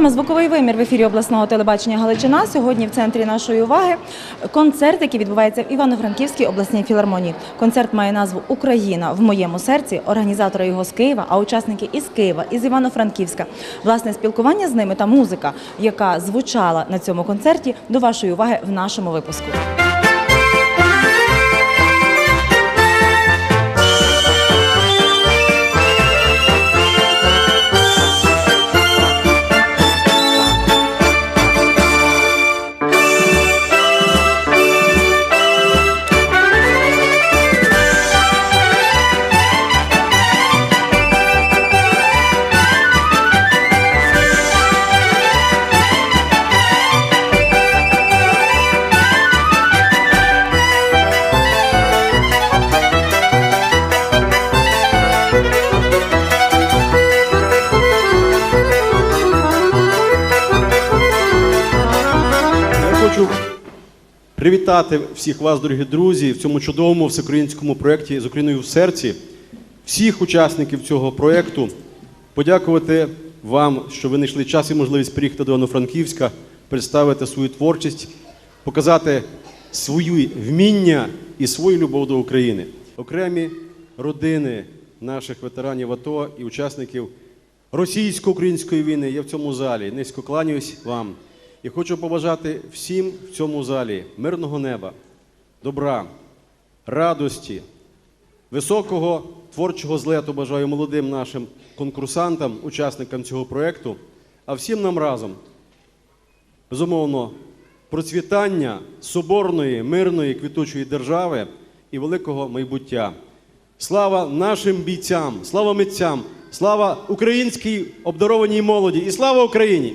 Програма Звуковий вимір в ефірі обласного телебачення Галичина. Сьогодні в центрі нашої уваги концерт, який відбувається в Івано-Франківській обласній філармонії. Концерт має назву Україна в моєму серці. Організатори його з Києва, а учасники із Києва, із Івано-Франківська. Власне спілкування з ними та музика, яка звучала на цьому концерті, до вашої уваги в нашому випуску. Привітати всіх вас, дорогі друзі, в цьому чудовому всеукраїнському проєкті з Україною в серці, всіх учасників цього проєкту, подякувати вам, що ви знайшли час і можливість приїхати до Івано-Франківська, представити свою творчість, показати свої вміння і свою любов до України. Окремі родини наших ветеранів АТО і учасників російсько-української війни є в цьому залі. Низько кланяюсь вам. І хочу побажати всім в цьому залі мирного неба, добра, радості, високого творчого злету бажаю молодим нашим конкурсантам, учасникам цього проєкту, а всім нам разом, безумовно, процвітання соборної, мирної, квітучої держави і великого майбуття. Слава нашим бійцям, слава митцям, слава українській обдарованій молоді і слава Україні!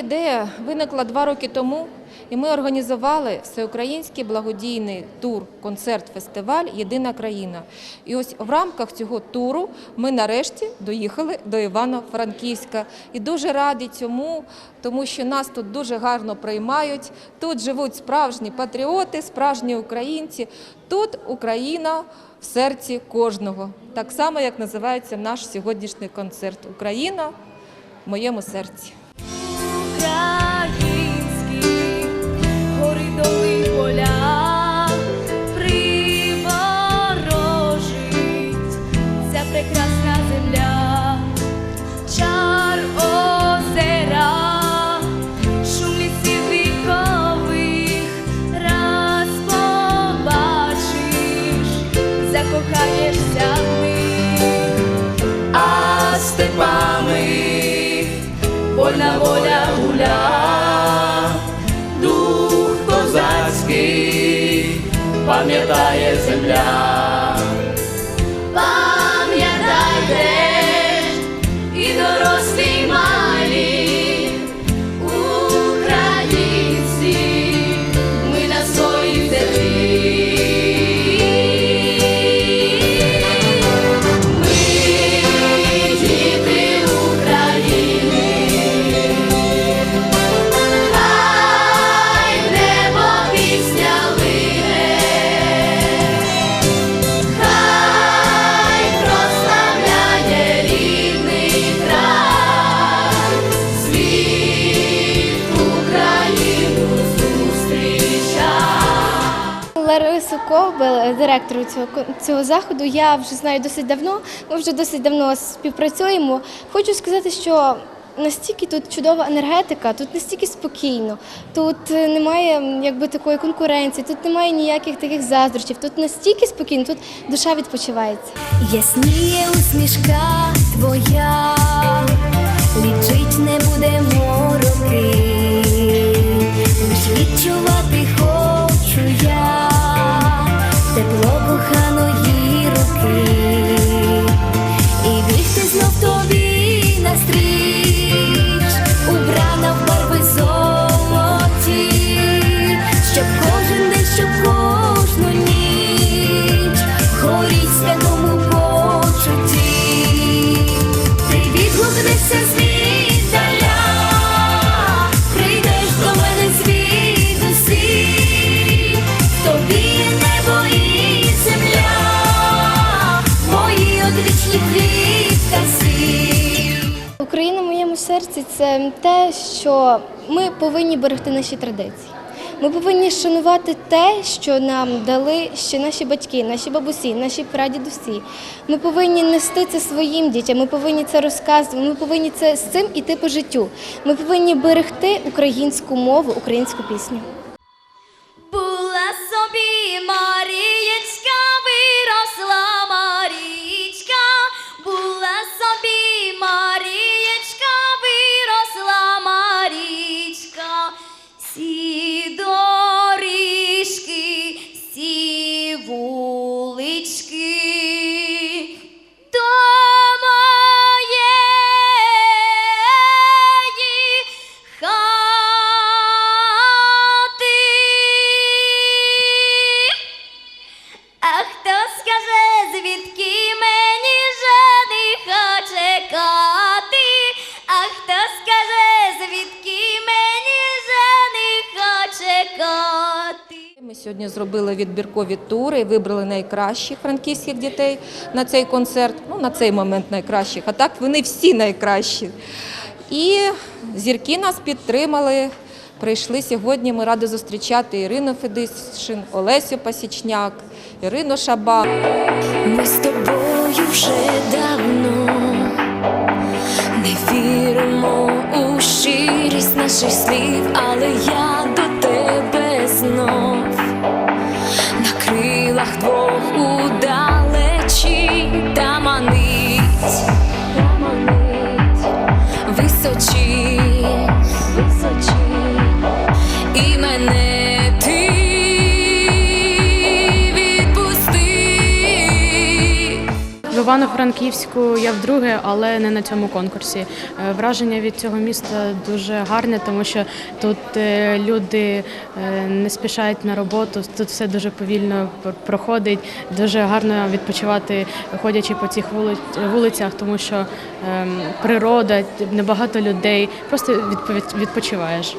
ідея виникла два роки тому, і ми організували всеукраїнський благодійний тур, концерт-фестиваль Єдина країна. І ось в рамках цього туру ми нарешті доїхали до Івано-Франківська. І дуже раді цьому, тому що нас тут дуже гарно приймають. Тут живуть справжні патріоти, справжні українці. Тут Україна в серці кожного. Так само, як називається наш сьогоднішній концерт Україна в моєму серці. Українські гори доли пам'ятає земля, пам'ятайте і дорослі директору цього цього заходу, я вже знаю досить давно. Ми вже досить давно співпрацюємо. Хочу сказати, що настільки тут чудова енергетика, тут настільки спокійно, тут е, немає якби такої конкуренції, тут немає ніяких таких заздрощів, тут настільки спокійно, тут душа відпочивається. Ясніє усмішка твоя, лічить не будемо те, що ми повинні берегти наші традиції. Ми повинні шанувати те, що нам дали ще наші батьки, наші бабусі, наші прадідусі. Ми повинні нести це своїм дітям, ми повинні це розказувати, ми повинні це з цим іти по життю. Ми повинні берегти українську мову, українську пісню. Була собі Марієчка, виросла сьогодні зробили відбіркові тури вибрали найкращих франківських дітей на цей концерт. Ну, на цей момент найкращих, а так вони всі найкращі. І зірки нас підтримали. Прийшли сьогодні. Ми раді зустрічати Ірину Федишин, Олесю Пасічняк, Ірину Шабан. Ми з тобою вже давно не віримо у щирість наших слів, але я Івано-Франківську я вдруге, але не на цьому конкурсі. Е, Враження від цього міста дуже гарне, тому що тут е, люди е, не спішають на роботу, тут все дуже повільно проходить. Дуже гарно відпочивати, ходячи по цих вули- вулицях, тому що ем, природа, небагато людей, просто відпочиваєш.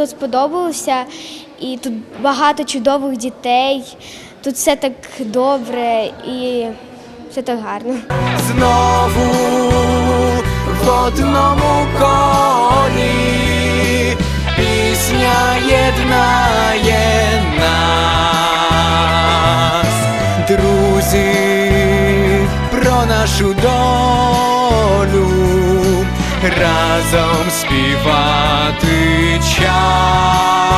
Тут сподобалося, і тут багато чудових дітей. Тут все так добре і все так гарно. Знову в одному колі пісня єднає нас, друзі, про нашу разом співати час.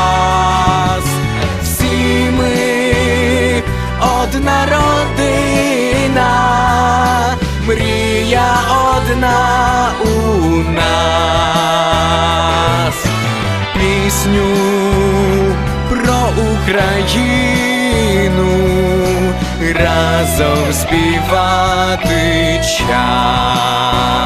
Всі ми одна родина, мрія одна у нас. пісню про Україну разом співати час.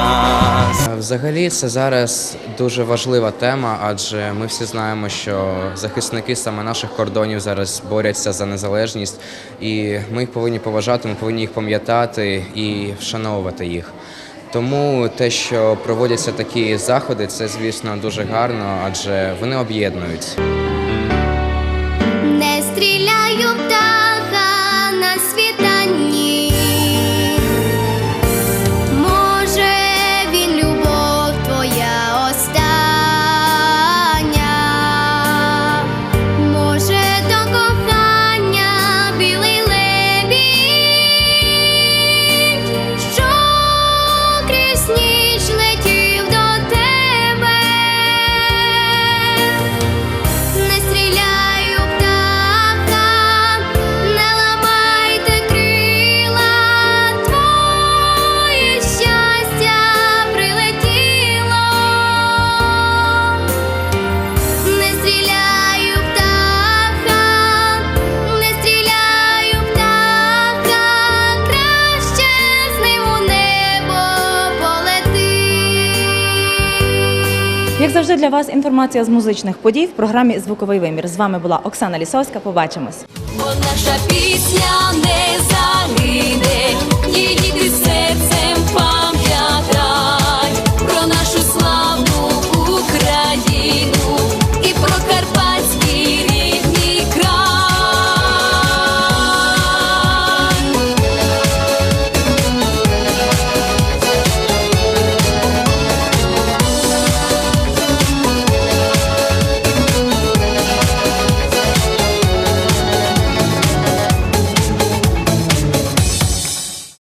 Взагалі, це зараз дуже важлива тема, адже ми всі знаємо, що захисники саме наших кордонів зараз борються за незалежність, і ми їх повинні поважати, ми повинні їх пам'ятати і вшановувати їх. Тому те, що проводяться такі заходи, це звісно дуже гарно, адже вони об'єднують. Як завжди для вас інформація з музичних подій в програмі Звуковий вимір. З вами була Оксана Лісовська. Побачимось. Наша пісня не загине,